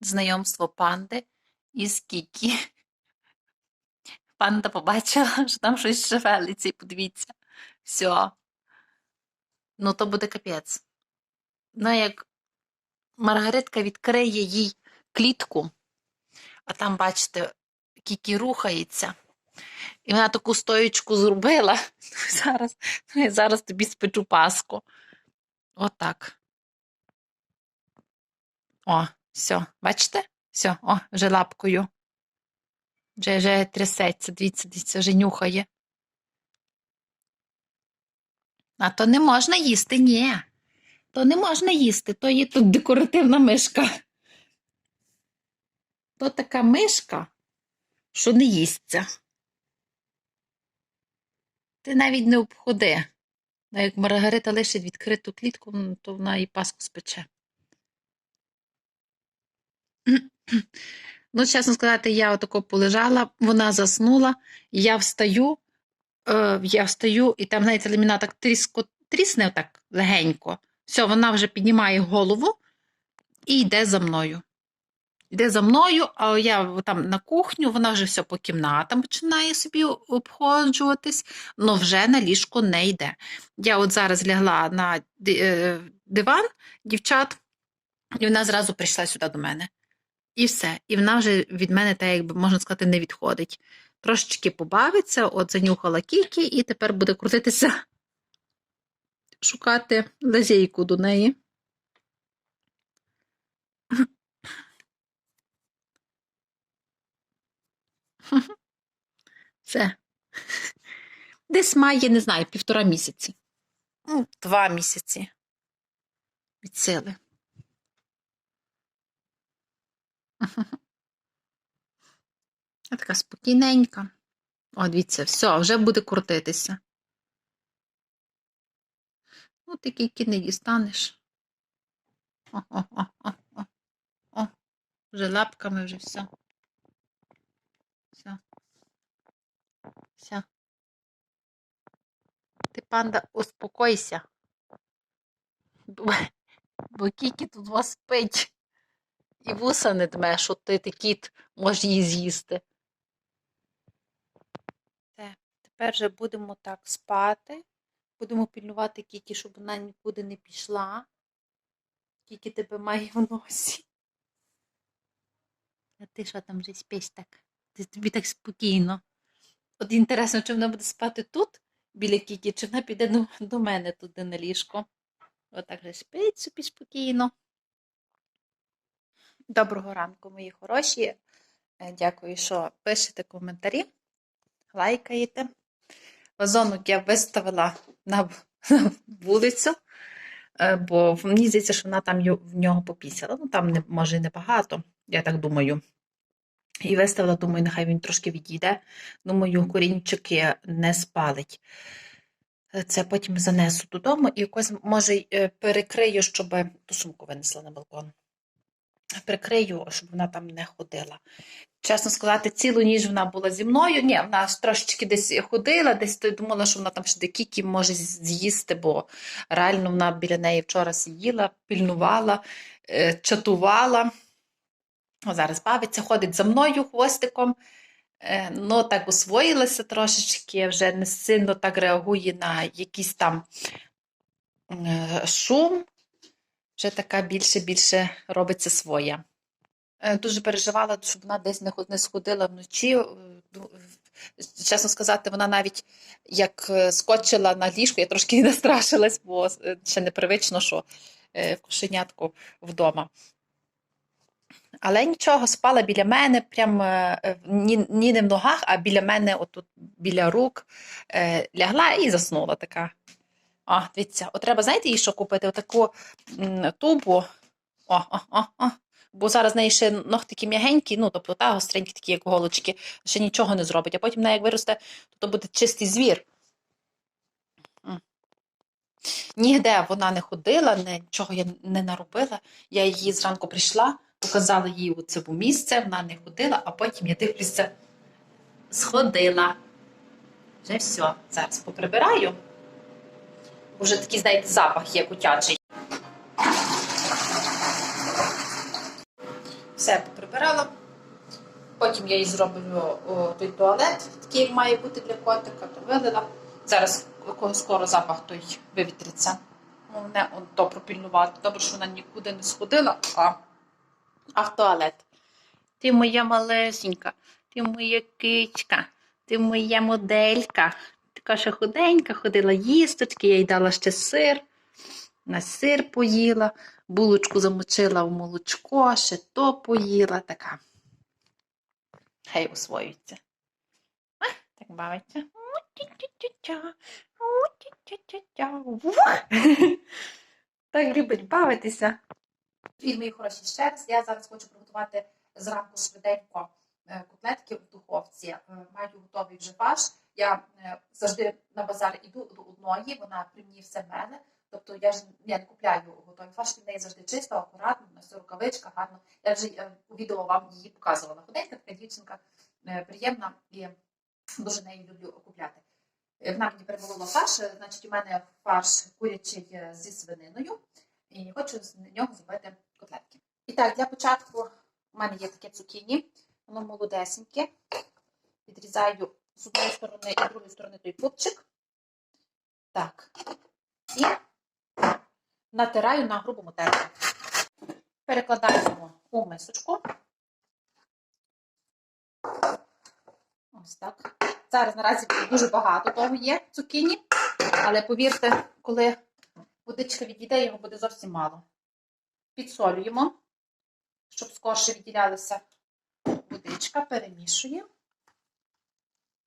знайомство панди із Кікі. Панда побачила, що там щось шевелиться, і подивіться. Все. Ну, то буде капець. Ну, як Маргаритка відкриє їй клітку, а там, бачите, Кікі рухається. І вона таку стоючку зробила. Зараз, зараз тобі спечу паску. Отак. О, все, бачите? Все, о, вже лапкою. Вже, вже трясеться, дивіться, дивіться, вже нюхає. А то не можна їсти, ні. То не можна їсти, то є тут декоративна мишка. То така мишка, що не їсться. Ти навіть не обходи. Як Маргарита лишить відкриту клітку, то вона і паску спече. Ну, чесно сказати, я отако полежала, вона заснула, я встаю, е, я встаю, і там, знаєте, ламіна так тріско, трісне так легенько. Все, вона вже піднімає голову і йде за мною. Йде за мною, а я там на кухню, вона вже все по кімнатам починає собі обходжуватись, але вже на ліжко не йде. Я от зараз лягла на е, диван дівчат, і вона зразу прийшла сюди до мене. І все. І вона вже від мене, так якби можна сказати, не відходить. Трошечки побавиться, от занюхала кікі, і тепер буде крутитися, шукати лазейку до неї. Все. Десь має, не знаю, півтора місяці. Ну, Два місяці. Від сили. А така спокійненька. О, дивіться, все, вже буде крутитися. Ну, ти кільки не дістанеш. О, о, о, о, о, о. Вже лапками, вже все. Все. Все. Ти, панда, успокойся. Бо кікі тут вас спить. І вуса не дме, що ти, ти кіт, можеш її з'їсти. Тепер же будемо так спати. Будемо пільнувати Кікі, щоб вона нікуди не пішла. Кікі тебе має в носі. А ти що там вже спиш так? Ти тобі так спокійно. От інтересно, чи вона буде спати тут, біля Кікі, чи вона піде до, до мене туди на ліжко. Отак же спить собі спокійно. Доброго ранку, мої хороші. Е, Дякую, що пишете коментарі, лайкаєте. Вазонок я виставила на вулицю, е, бо мені здається, що вона там в нього попісяла. Ну, там може і небагато, я так думаю. І виставила, думаю, нехай він трошки відійде. Думаю, корінчики не спалить. Е, Це потім занесу додому і якось, може, перекрию, щоб ту сумку винесла на балкон. Прикрию, щоб вона там не ходила. Чесно сказати, цілу ніч вона була зі мною. Ні, вона трошечки десь ходила, десь то думала, що вона там ще декіки може з'їсти, бо реально вона біля неї вчора сиділа, пільнувала, е, чатувала. Зараз бавиться, ходить за мною хвостиком. Е, Ну, так освоїлася трошечки, вже не сильно так реагує на якийсь там е, шум. Вже така більше-більше робиться своя. Е, Дуже переживала, щоб вона десь не сходила вночі. Е, Чесно сказати, вона навіть як е, скочила на ліжко, я трошки і настрашилась, бо е, ще непривично, що е, кошенятко вдома. Але нічого, спала біля мене, прям е, е, ні, ні не в ногах, а біля мене, отут біля рук, е, лягла і заснула така. О, дивіться, от треба, знаєте, їй що купити? Отаку тубу. О, о, о, о. Бо зараз в неї ще ногтики м'ягенькі, ну, тобто та гостренькі такі, як голочки, ще нічого не зробить. А потім вона як виросте, то, буде чистий звір. М. Нігде вона не ходила, нічого я не наробила. Я її зранку прийшла, показала їй оце місце, вона не ходила, а потім я дивлюся, сходила. Вже все, зараз поприбираю. Вже такий, знаєте, запах є котячий. все поприбирала. Потім я їй зроблю о, той туалет, такий, як має бути для котика, то вилила. Зараз скоро запах той вивітриться. Головне он то пропільнувати. Добре, що вона нікуди не сходила, а, а в туалет. Ти моя малесенька, ти моя кичка, ти моя моделька. Така ще худенька, ходила їсточки, я їй дала ще сир. На сир поїла, булочку замочила в молочко, ще то поїла. Така. Хай освоюється. А, так бавиться. Так любить бавитися. Привіт, мої хороші ще раз. Я зараз хочу приготувати зранку швиденько е, котлетки в духовці. Е, Маю готовий вже фарш. Я е, завжди на базар іду до одної, вона при мені все мене. Тобто я ж я не купляю готовий фарш, він в неї завжди чисто, акуратно, на все рукавичка, гарно. Я вже е, у відео вам її показувала. Худенька така дівчинка, е, приємна і дуже нею люблю купляти. Вона мені перемолола фарш, значить, у мене фарш курячий зі свининою, і хочу з нього зробити котлетки. І так, для початку у мене є таке цукіні, воно молодесеньке. Відрізаю з одної сторони і з другої сторони той пупчик. Так. І натираю на грубому терку. Перекладаємо у мисочку. Ось так. Зараз наразі дуже багато того є цукіні, але повірте, коли водичка відійде, його буде зовсім мало. Підсолюємо, щоб скорше відділялася водичка, перемішуємо.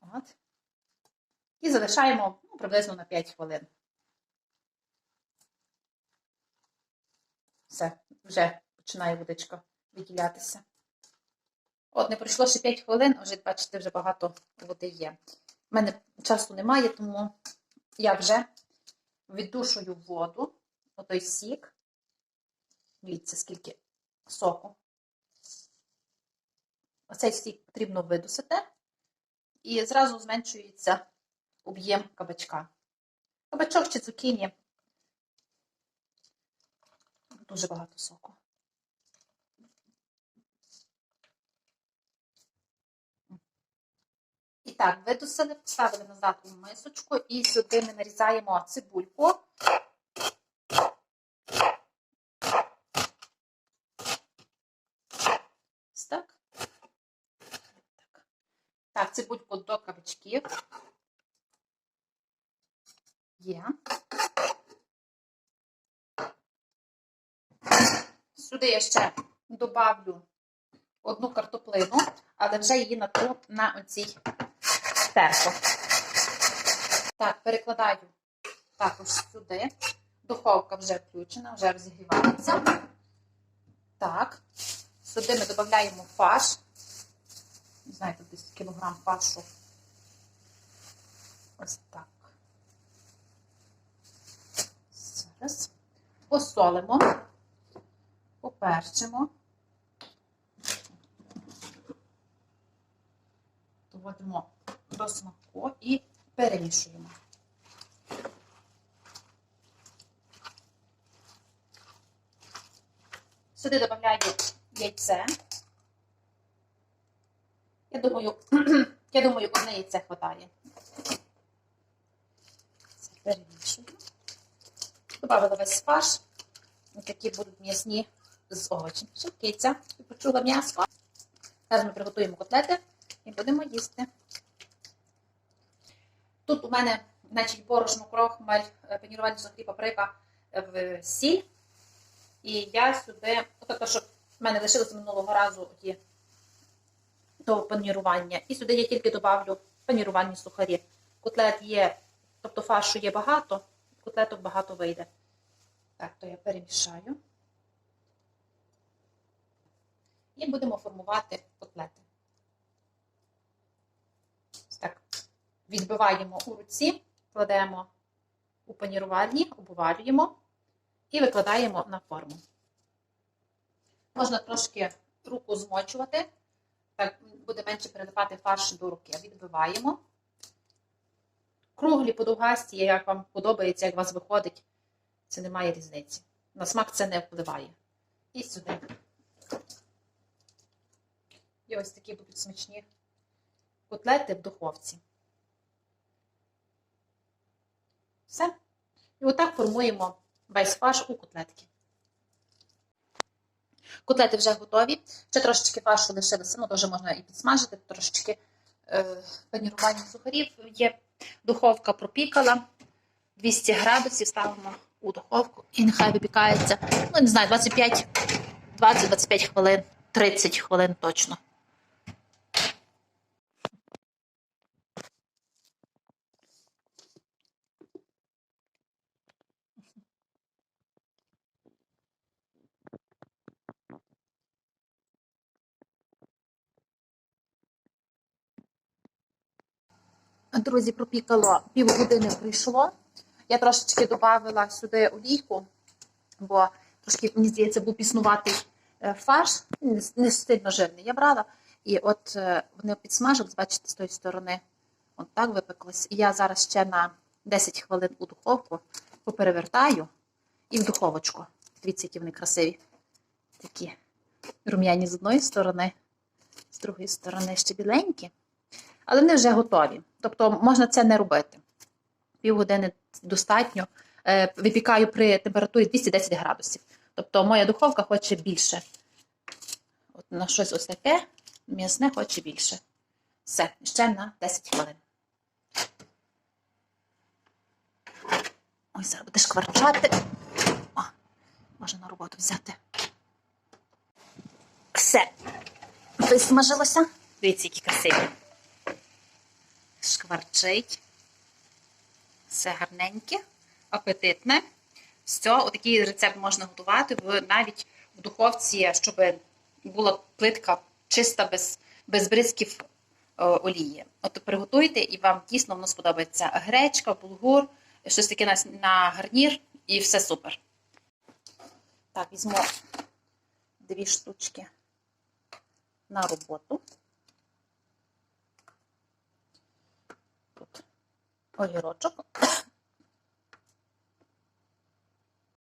От. І залишаємо ну, приблизно на 5 хвилин. Все, вже починає водичка відділятися. От, не пройшло ще 5 хвилин, вже, бачите, вже багато води є. У мене часу немає, тому я вже віддушую воду, отой сік. Дивіться, скільки соку. Оцей сік потрібно видусити, і зразу зменшується об'єм кабачка. Кабачок чи цукіні. Дуже багато соку. І так, видусили, поставили назад у мисочку і сюди ми нарізаємо цибульку. Ось Так. Так. Так, цибульку до кабачків. Є. Сюди я ще добавлю одну картоплину, але вже її натру на оцій терку. Так, перекладаю також сюди. Духовка вже включена, вже розігрівається. Так, сюди ми додаємо фарш. Тут десь кілограм фаршу. Ось так. Зараз. Посолимо, поперчимо. Доводимо до смаку і перемішуємо. Сюди додаю яйце. Я думаю, я думаю, одне яйце хватає. Це перемішую. Добавила весь фарш. Такі будуть м'ясні з овочів. Ще киця. Почула м'ясо. Зараз ми приготуємо котлети і будемо їсти. Тут у мене, значить, борошно, крохмаль, е, панірувальний сухий паприка е, в сіль. І я сюди, тобто, щоб в мене лишилося минулого разу ті до панірування. І сюди я тільки добавлю панірувальні сухарі. Котлет є, тобто фаршу є багато, котлеток багато вийде. Так, то я перемішаю. І будемо формувати котлети. Так, відбиваємо у руці, кладемо у панірувальні, обвалюємо і викладаємо на форму. Можна трошки руку змочувати, так буде менше передавати фарш до руки. Відбиваємо. Круглі, подовгасті, як вам подобається, як у вас виходить, це не має різниці. На смак це не впливає. І сюди І ось такі будуть смачні котлети в духовці. Все. І отак формуємо весь фарш у котлетки. Котлети вже готові. Ще трошечки фаршу лишилося, ну теж можна і підсмажити, трошечки е, панірування сухарів. Є духовка пропікала. 200 градусів ставимо у духовку і нехай випікається. Ну, не знаю, 25, 20-25 хвилин, 30 хвилин точно. Друзі, пропікало півгодини прийшло. Я трошечки додавала сюди олійку, бо трошки, мені здається, був піснуватий е, фарш, не, сильно жирний. Я брала. І от е, вони підсмажились, бачите, з тої сторони. От так випеклось. І я зараз ще на 10 хвилин у духовку поперевертаю і в духовочку. Дивіться, які вони красиві. Такі рум'яні з одної сторони, з другої сторони ще біленькі. Але вони вже готові. Тобто можна це не робити. Півгодини достатньо. Е, Випікаю при температурі 210 градусів. Тобто моя духовка хоче більше. От на щось ось таке, м'ясне хоче більше. Все, ще на 10 хвилин. Ой, зараз буде шкварчати. О, можна на роботу взяти. Все. Висмажилося. Дивіться, які красиві. Шкварчить. Все гарненьке, апетитне. Все, отакий рецепт можна готувати в, навіть в духовці, щоб була плитка чиста, без, без бризків е, олії. От приготуйте і вам дійсно воно сподобається. Гречка, булгур, щось таке на, на гарнір і все супер. Так, візьму дві штучки на роботу. 어, 열어 조금